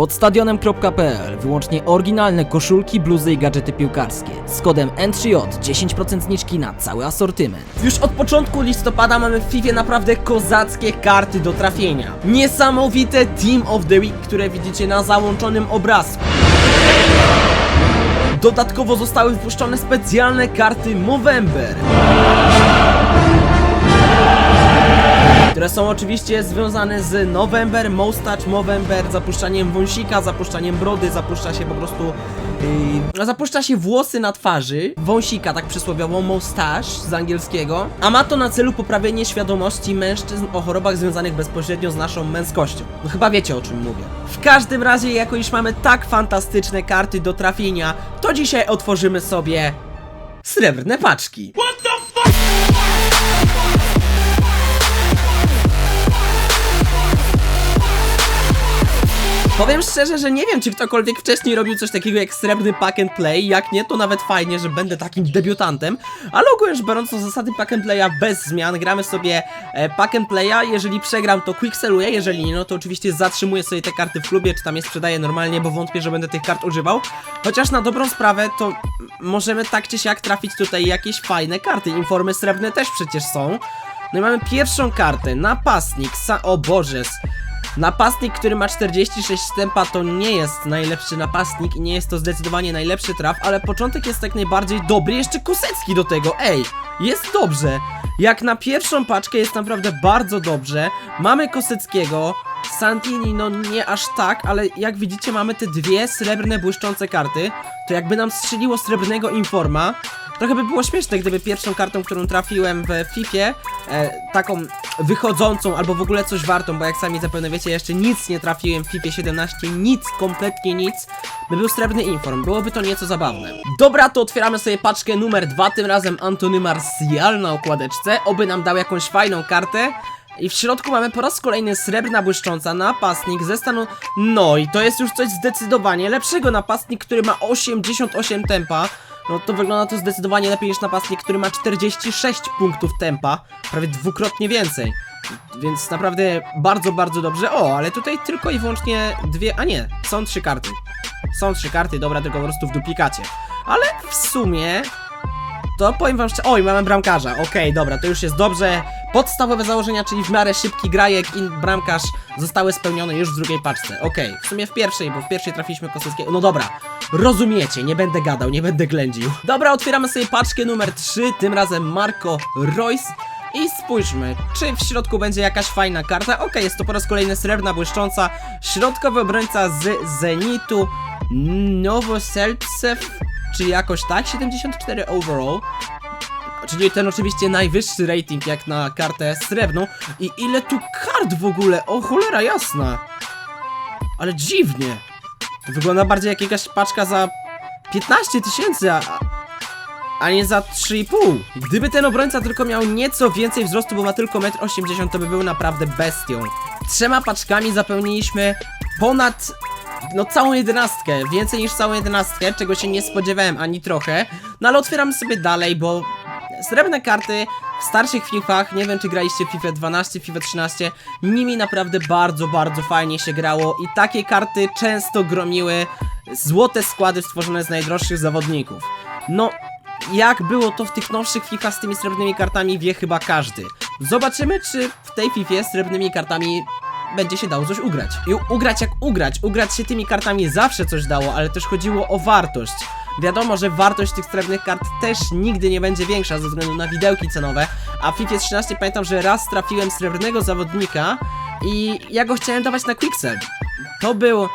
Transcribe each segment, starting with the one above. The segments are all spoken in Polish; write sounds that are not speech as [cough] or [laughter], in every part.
Pod stadionem.pl wyłącznie oryginalne koszulki, bluzy i gadżety piłkarskie. Z kodem N3J 10% zniżki na cały asortyment. Już od początku listopada mamy w FIFA naprawdę kozackie karty do trafienia. Niesamowite Team of the Week, które widzicie na załączonym obrazku. Dodatkowo zostały wypuszczone specjalne karty Movember. Które są oczywiście związane z November, Moustache Movember, zapuszczaniem wąsika, zapuszczaniem brody, zapuszcza się po prostu. Yy, zapuszcza się włosy na twarzy, wąsika, tak przysłowiowo, moustache z angielskiego, a ma to na celu poprawienie świadomości mężczyzn o chorobach związanych bezpośrednio z naszą męskością. No chyba wiecie o czym mówię. W każdym razie, jako iż mamy tak fantastyczne karty do trafienia, to dzisiaj otworzymy sobie srebrne paczki. Powiem szczerze, że nie wiem, czy ktokolwiek wcześniej robił coś takiego jak srebrny pack and play. Jak nie, to nawet fajnie, że będę takim debiutantem. Ale ogólnie rzecz biorąc, to zasady pack and playa bez zmian. Gramy sobie e, pack and playa. Jeżeli przegram, to quickseluję. Jeżeli nie, no to oczywiście zatrzymuję sobie te karty w klubie, czy tam je sprzedaję normalnie, bo wątpię, że będę tych kart używał. Chociaż na dobrą sprawę, to możemy tak czy siak trafić tutaj jakieś fajne karty. Informy srebrne też przecież są. No i mamy pierwszą kartę. Napastnik. Sa o Boże. Napastnik, który ma 46 tempa to nie jest najlepszy napastnik i nie jest to zdecydowanie najlepszy traf, ale początek jest jak najbardziej dobry, jeszcze Kosecki do tego, ej, jest dobrze. Jak na pierwszą paczkę jest naprawdę bardzo dobrze, mamy Koseckiego, Santini no nie aż tak, ale jak widzicie mamy te dwie srebrne błyszczące karty, to jakby nam strzeliło srebrnego Informa, Trochę by było śmieszne, gdyby pierwszą kartą, którą trafiłem w FIFA, e, taką wychodzącą albo w ogóle coś wartą, bo jak sami zapewne wiecie, jeszcze nic nie trafiłem w FIFA 17, nic, kompletnie nic, by był srebrny inform, byłoby to nieco zabawne. Dobra, to otwieramy sobie paczkę numer dwa, tym razem Antony Martial na okładeczce, oby nam dał jakąś fajną kartę. I w środku mamy po raz kolejny srebrna błyszcząca napastnik ze stanu. No i to jest już coś zdecydowanie lepszego. Napastnik, który ma 88 tempa. No to wygląda to zdecydowanie lepiej niż napastnik, który ma 46 punktów tempa. Prawie dwukrotnie więcej. Więc naprawdę bardzo, bardzo dobrze. O, ale tutaj tylko i wyłącznie dwie. A nie, są trzy karty. Są trzy karty, dobra, tylko po prostu w duplikacie. Ale w sumie to powiem wam szczerze. Oj, mamy bramkarza. Okej, dobra, to już jest dobrze. Podstawowe założenia, czyli w miarę szybki grajek i bramkarz zostały spełnione już w drugiej paczce. Okej, w sumie w pierwszej, bo w pierwszej trafiliśmy Kosowskiego. No dobra, rozumiecie, nie będę gadał, nie będę ględził. Dobra, otwieramy sobie paczkę numer 3, tym razem Marco Royce. I spójrzmy, czy w środku będzie jakaś fajna karta. Okej, jest to po raz kolejny srebrna błyszcząca. Środkowy obrońca z Zenitu. Nowoseltsev, czy jakoś tak, 74 overall. Czyli ten oczywiście najwyższy rating jak na kartę srebrną. I ile tu kart w ogóle? O cholera jasna. Ale dziwnie. To wygląda bardziej jak jakaś paczka za 15 tysięcy, a, a nie za 3,5. Gdyby ten obrońca tylko miał nieco więcej wzrostu, bo ma tylko 1,80 m, to by był naprawdę bestią. Trzema paczkami zapełniliśmy ponad no całą jedenastkę, więcej niż całą jedenastkę, czego się nie spodziewałem ani trochę. No ale otwieramy sobie dalej, bo srebrne karty w starszych FIFach, nie wiem czy graliście FIFA 12, FIFA 13, nimi naprawdę bardzo, bardzo fajnie się grało i takie karty często gromiły złote składy stworzone z najdroższych zawodników. No, jak było to w tych nowszych FIFA z tymi srebrnymi kartami wie chyba każdy. Zobaczymy czy w tej FIFA z srebrnymi kartami będzie się dało coś ugrać. I ugrać jak ugrać. Ugrać się tymi kartami zawsze coś dało, ale też chodziło o wartość. Wiadomo, że wartość tych srebrnych kart też nigdy nie będzie większa ze względu na widełki cenowe, a w FIFA 13 pamiętam, że raz trafiłem srebrnego zawodnika i ja go chciałem dawać na quicksell. To był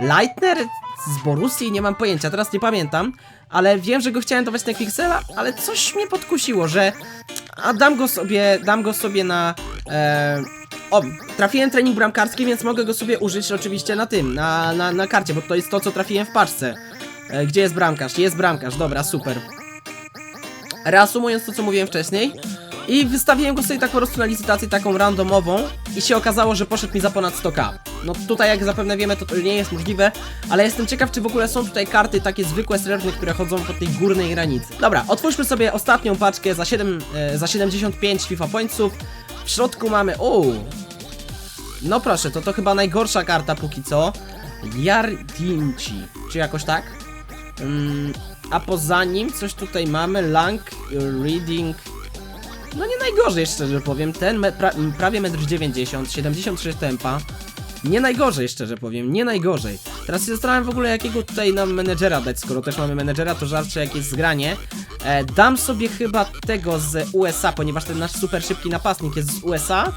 Leitner z Borussii, nie mam pojęcia, teraz nie pamiętam, ale wiem, że go chciałem dawać na quicksella, ale coś mnie podkusiło, że a dam go sobie, dam go sobie na e, o, trafiłem trening bramkarski, więc mogę go sobie użyć oczywiście na tym, na, na, na karcie, bo to jest to, co trafiłem w paczce. E, gdzie jest bramkarz? Jest bramkarz, dobra, super. Reasumując to, co mówiłem wcześniej, i wystawiłem go sobie tak po prostu na licytację taką randomową i się okazało, że poszedł mi za ponad 100k. No tutaj jak zapewne wiemy, to, to nie jest możliwe, ale jestem ciekaw, czy w ogóle są tutaj karty takie zwykłe srebrne, które chodzą po tej górnej granicy. Dobra, otwórzmy sobie ostatnią paczkę za 7, e, za 75 FIFA Pointsów. W środku mamy, o, no proszę, to to chyba najgorsza karta póki co. Jardinci, czy jakoś tak? Mm, a poza nim coś tutaj mamy, Lang, Reading, no nie najgorzej szczerze powiem, ten me, pra, prawie 1,90 m, 76 tempa, nie najgorzej szczerze powiem, nie najgorzej. Teraz się zastanawiam w ogóle jakiego tutaj nam menedżera dać, skoro też mamy menedżera, to żarcie jak jest zgranie. E, dam sobie chyba tego z USA, ponieważ ten nasz super szybki napastnik jest z USA,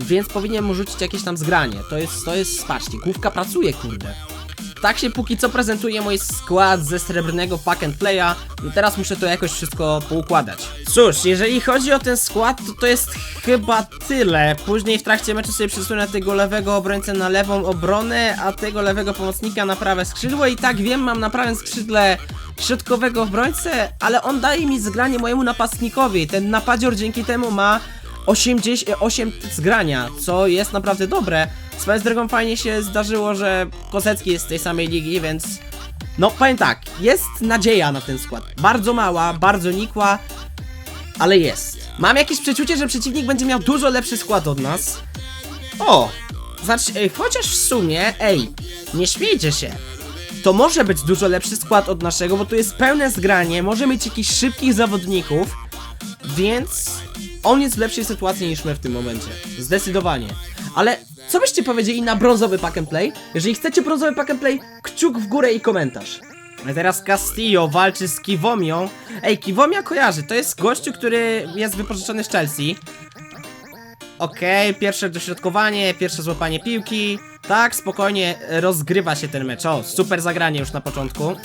więc powinien mu rzucić jakieś tam zgranie. To jest, to jest, patrzcie, główka pracuje, kurde. Tak się póki co prezentuje mój skład ze srebrnego pack and playa. No teraz muszę to jakoś wszystko poukładać. Cóż, jeżeli chodzi o ten skład, to to jest chyba tyle. Później w trakcie meczu sobie przesunę tego lewego obrońcę na lewą obronę, a tego lewego pomocnika na prawe skrzydło. I tak wiem, mam na prawym skrzydle środkowego obrońcę, ale on daje mi zgranie mojemu napastnikowi. Ten napadzior dzięki temu ma 80, 8 zgrania, co jest naprawdę dobre. Swoją drogą fajnie się zdarzyło, że Kosecki jest z tej samej ligi, więc no powiem tak, jest nadzieja na ten skład. Bardzo mała, bardzo nikła, ale jest. Mam jakieś przeczucie, że przeciwnik będzie miał dużo lepszy skład od nas. O! Znaczy, ej, chociaż w sumie, ej, nie śmiejcie się. To może być dużo lepszy skład od naszego, bo tu jest pełne zgranie, może mieć jakichś szybkich zawodników, więc on jest w lepszej sytuacji niż my w tym momencie. Zdecydowanie. Ale co byście powiedzieli na brązowy pack and play? Jeżeli chcecie brązowy pack and play, kciuk w górę i komentarz. A teraz Castillo walczy z Kiwomią. Ej, Kiwomia kojarzy, to jest gościu, który jest wypożyczony z Chelsea. Okej, pierwsze dośrodkowanie, pierwsze złapanie piłki. Tak, spokojnie rozgrywa się ten mecz. O, super zagranie już na początku.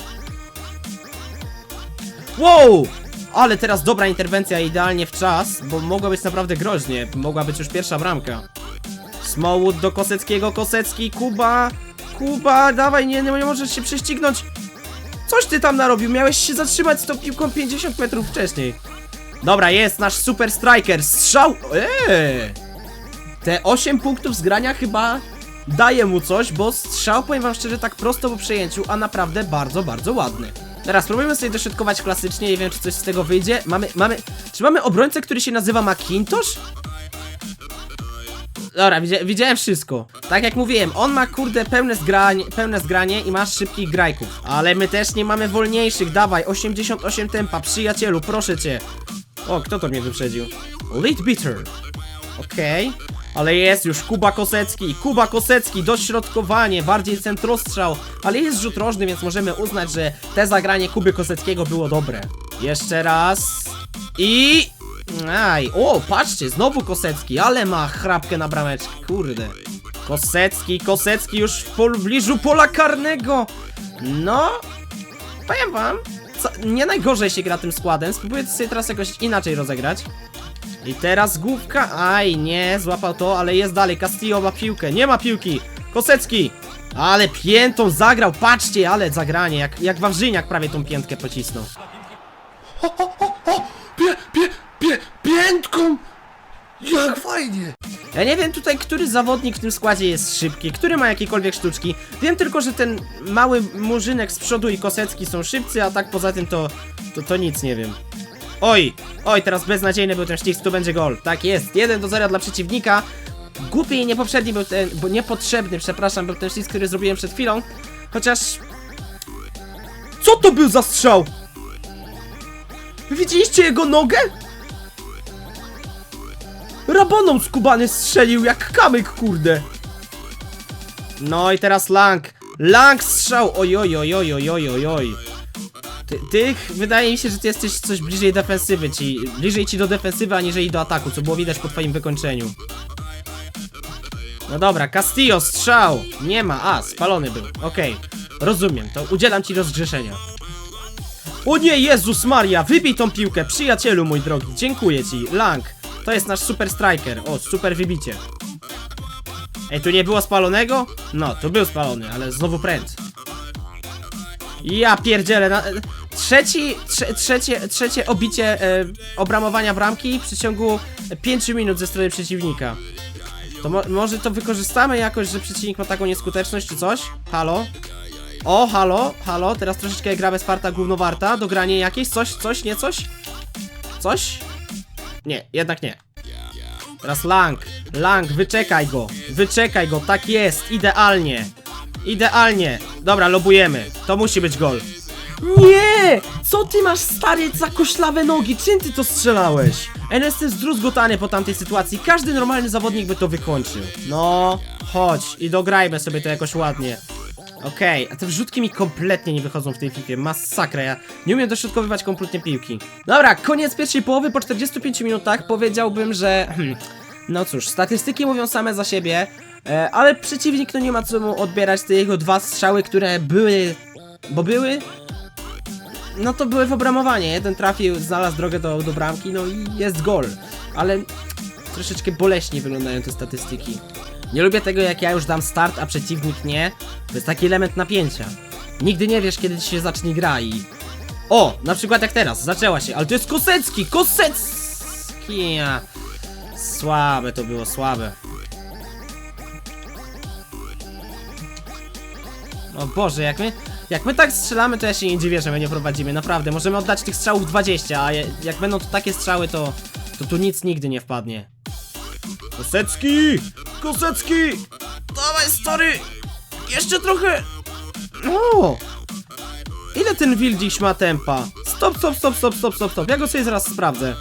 Wow! Ale teraz dobra interwencja idealnie w czas, bo mogła być naprawdę groźnie. Mogła być już pierwsza bramka. Smallwood do Koseckiego, Kosecki, Kuba, Kuba, dawaj, nie, nie możesz się prześcignąć. Coś ty tam narobił, miałeś się zatrzymać z tą piłką 50 metrów wcześniej. Dobra, jest nasz super striker, strzał, eee. Te 8 punktów zgrania chyba daje mu coś, bo strzał, powiem wam szczerze, tak prosto po przejęciu, a naprawdę bardzo, bardzo ładny. Teraz spróbujmy sobie dośrodkować klasycznie, nie wiem czy coś z tego wyjdzie. Mamy, mamy, czy mamy obrońcę, który się nazywa Macintosh? Dobra, widzia, widziałem wszystko. Tak jak mówiłem, on ma kurde pełne zgranie, pełne zgranie i ma szybkich grajków. Ale my też nie mamy wolniejszych, dawaj, 88 tempa, przyjacielu, proszę cię. O, kto to mnie wyprzedził? Lead Bitter. Okej. Ale jest już Kuba Kosecki, Kuba Kosecki, dośrodkowanie, bardziej centrostrzał, ale jest rzut rożny, więc możemy uznać, że te zagranie Kuby Koseckiego było dobre. Jeszcze raz. I... Aj, o, patrzcie, znowu Kosecki, ale ma chrapkę na brameczkę, kurde. Kosecki, Kosecki już w pobliżu pola karnego. No, powiem wam, co, nie najgorzej się gra tym składem, spróbuję sobie teraz jakoś inaczej rozegrać. I teraz główka, aj nie, złapał to, ale jest dalej, Castillo ma piłkę, nie ma piłki, Kosecki, ale piętą zagrał, patrzcie, ale zagranie, jak, jak Wawrzyniak prawie tą piętkę pocisnął. Pie, pie, pie, piętką! Jak fajnie! Ja nie wiem tutaj, który zawodnik w tym składzie jest szybki, który ma jakiekolwiek sztuczki. Wiem tylko, że ten mały murzynek z przodu i Kosecki są szybcy, a tak poza tym to, to, to nic nie wiem. Oj, oj, teraz beznadziejny był ten ścisk, tu będzie gol. Tak jest, 1 do 0 dla przeciwnika. Głupi i niepoprzedni był ten, bo niepotrzebny, przepraszam, był ten ścisk, który zrobiłem przed chwilą. Chociaż... Co to był za strzał? Widzieliście jego nogę? Raboną skubany strzelił jak kamyk, kurde. No i teraz Lang. Lang strzał. Oj, oj, oj, oj, oj, oj, oj. Ty, tych, wydaje mi się, że ty jesteś coś bliżej defensywy, ci, bliżej ci do defensywy, aniżeli do ataku, co było widać po twoim wykończeniu. No dobra, Castillo, strzał. Nie ma, a, spalony był. Okej, rozumiem, to udzielam ci rozgrzeszenia. O nie, Jezus Maria, wybij tą piłkę, przyjacielu mój drogi, dziękuję ci, Lang. To jest nasz super striker, o, super wybicie. Ej, tu nie było spalonego? No, tu był spalony, ale znowu pręd. Ja pierdzielę, na, trzeci, trze, trzecie, trzecie obicie e, obramowania bramki w przeciągu 5 minut ze strony przeciwnika. To mo może to wykorzystamy jakoś, że przeciwnik ma taką nieskuteczność czy coś? Halo? O, halo, halo, teraz troszeczkę gra bezparta głównowarta, dogranie jakieś, coś, coś, nie coś? Coś? Nie, jednak nie. Teraz Lang, Lang, wyczekaj go, wyczekaj go, tak jest, idealnie. Idealnie. Dobra, lobujemy. To musi być gol. Nie! Co ty masz stary za koślawe nogi? Czym ty to strzelałeś? Ja jestem zdruzgotany po tamtej sytuacji. Każdy normalny zawodnik by to wykończył. No, chodź i dograjmy sobie to jakoś ładnie. Okej, a te wrzutki mi kompletnie nie wychodzą w tej FIFA. Masakra, ja nie umiem dośrodkowywać kompletnie piłki. Dobra, koniec pierwszej połowy po 45 minutach powiedziałbym, że... Hmm, no cóż, statystyki mówią same za siebie, e, ale przeciwnik no nie ma co mu odbierać te jego dwa strzały, które były... Bo były? No to były w obramowanie. Jeden trafił, znalazł drogę do, do bramki, no i jest gol. Ale troszeczkę boleśnie wyglądają te statystyki. Nie lubię tego, jak ja już dam start, a przeciwnik nie. To jest taki element napięcia. Nigdy nie wiesz, kiedy ci się zacznie gra i... O! Na przykład jak teraz, zaczęła się, ale to jest Kosecki! Kosecki! Słabe to było, słabe. O Boże, jak my, jak my tak strzelamy, to ja się nie dziwię, że my nie prowadzimy, naprawdę. Możemy oddać tych strzałów 20, a je, jak będą to takie strzały, to, to tu nic nigdy nie wpadnie. Kosecki! Kosecki! Dawaj, stary! Jeszcze trochę! O! Ile ten Wildziś ma tempa? Stop, stop, stop, stop, stop, stop, stop. Ja go sobie zaraz sprawdzę.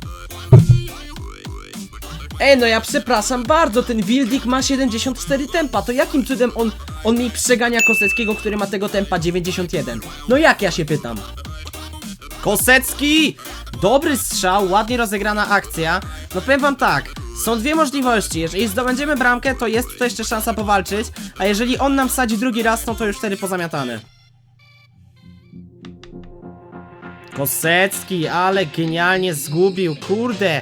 Ej, no ja przepraszam bardzo, ten Wildik ma 74 tempa, to jakim cudem on, on mi przegania Koseckiego, który ma tego tempa 91? No jak ja się pytam? Kosecki! Dobry strzał, ładnie rozegrana akcja. No powiem wam tak, są dwie możliwości. Jeżeli zdobędziemy bramkę, to jest tutaj jeszcze szansa powalczyć, a jeżeli on nam wsadzi drugi raz, no to już wtedy pozamiatany. Kosecki, ale genialnie zgubił, kurde.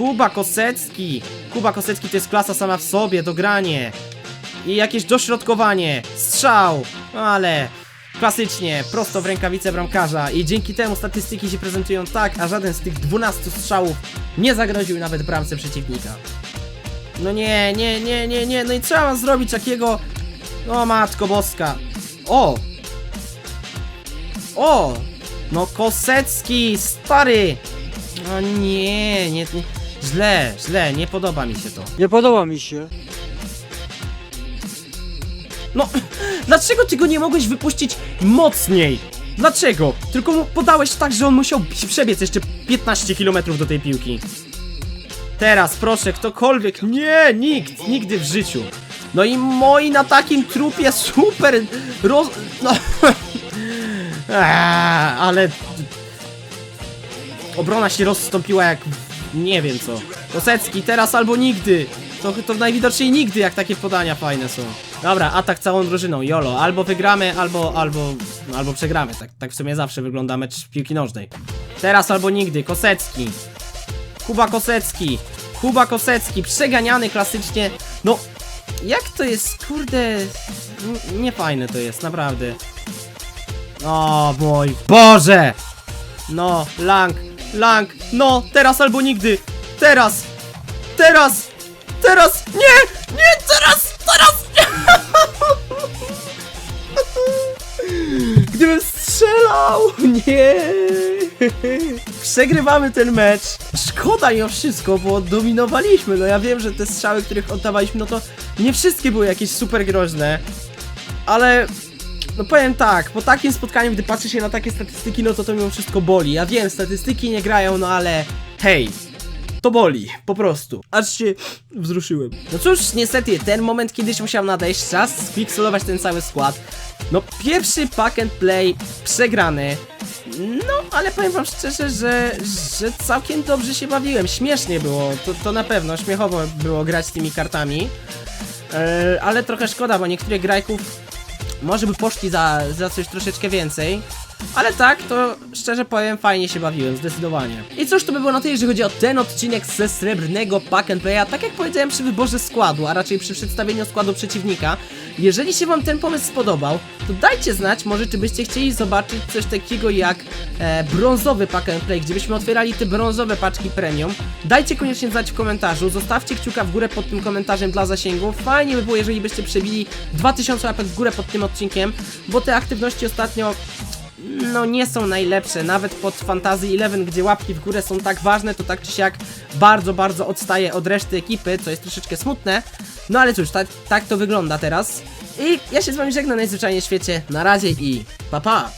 Kuba Kosecki. Kuba Kosecki to jest klasa sama w sobie, dogranie. I jakieś dośrodkowanie, strzał, ale klasycznie, prosto w rękawice bramkarza i dzięki temu statystyki się prezentują tak, a żaden z tych 12 strzałów nie zagroził nawet bramce przeciwnika. No nie, nie, nie, nie, nie, no i mam zrobić takiego... O matko boska. O! O! No Kosecki, stary! No nie, nie, nie. Źle, źle, nie podoba mi się to. Nie podoba mi się. No, [clears throat] dlaczego ty go nie mogłeś wypuścić mocniej? Dlaczego? Tylko mu podałeś tak, że on musiał przebiec jeszcze 15 km do tej piłki. Teraz, proszę, ktokolwiek. Nie, nikt, nigdy w życiu. No i moi na takim trupie super roz... No. [laughs] Eee, ale... Obrona się rozstąpiła jak... Nie wiem co. Kosecki, teraz albo nigdy. To, to najwidoczniej nigdy, jak takie podania fajne są. Dobra, atak całą drużyną, jolo. Albo wygramy, albo, albo, no, albo przegramy. Tak, tak w sumie zawsze wygląda mecz piłki nożnej. Teraz albo nigdy, Kosecki. Kuba Kosecki. Kuba Kosecki, przeganiany klasycznie. No, jak to jest, kurde... Niefajne to jest, naprawdę. O mój Boże! No, Lang, Lang, no, teraz albo nigdy! Teraz! Teraz! Teraz! Nie! Nie! Teraz! Teraz! [laughs] Gdybym strzelał! Nie! Przegrywamy ten mecz. Szkoda mimo wszystko, bo dominowaliśmy. No ja wiem, że te strzały, których oddawaliśmy, no to nie wszystkie były jakieś super groźne. Ale no powiem tak, po takim spotkaniu, gdy patrzy się na takie statystyki, no to to mimo wszystko boli. Ja wiem, statystyki nie grają, no ale hej, to boli, po prostu. Aż się wzruszyłem. No cóż, niestety, ten moment kiedyś musiał nadejść, czas sfiksolować ten cały skład. No, pierwszy pack and play przegrany. No, ale powiem wam szczerze, że, że całkiem dobrze się bawiłem. Śmiesznie było, to, to na pewno, śmiechowo było grać z tymi kartami. E, ale trochę szkoda, bo niektórych grajków może by poszli za, za coś troszeczkę więcej. Ale tak, to szczerze powiem, fajnie się bawiłem, zdecydowanie. I cóż, to by było na tyle, jeżeli chodzi o ten odcinek ze srebrnego Pack and Playa. Tak jak powiedziałem przy wyborze składu, a raczej przy przedstawieniu składu przeciwnika. Jeżeli się wam ten pomysł spodobał, to dajcie znać, może czy byście chcieli zobaczyć coś takiego jak e, brązowy Pack and Play, gdzie byśmy otwierali te brązowe paczki premium. Dajcie koniecznie znać w komentarzu, zostawcie kciuka w górę pod tym komentarzem dla zasięgu. Fajnie by było, jeżeli byście przebili 2000 łapek w górę pod tym odcinkiem, bo te aktywności ostatnio no nie są najlepsze, nawet pod Fantasy 11, gdzie łapki w górę są tak ważne, to tak czy siak bardzo, bardzo odstaje od reszty ekipy, co jest troszeczkę smutne. No ale cóż, tak, tak to wygląda teraz. I ja się z wami żegnam najzwyczajniej w świecie. Na razie i pa pa!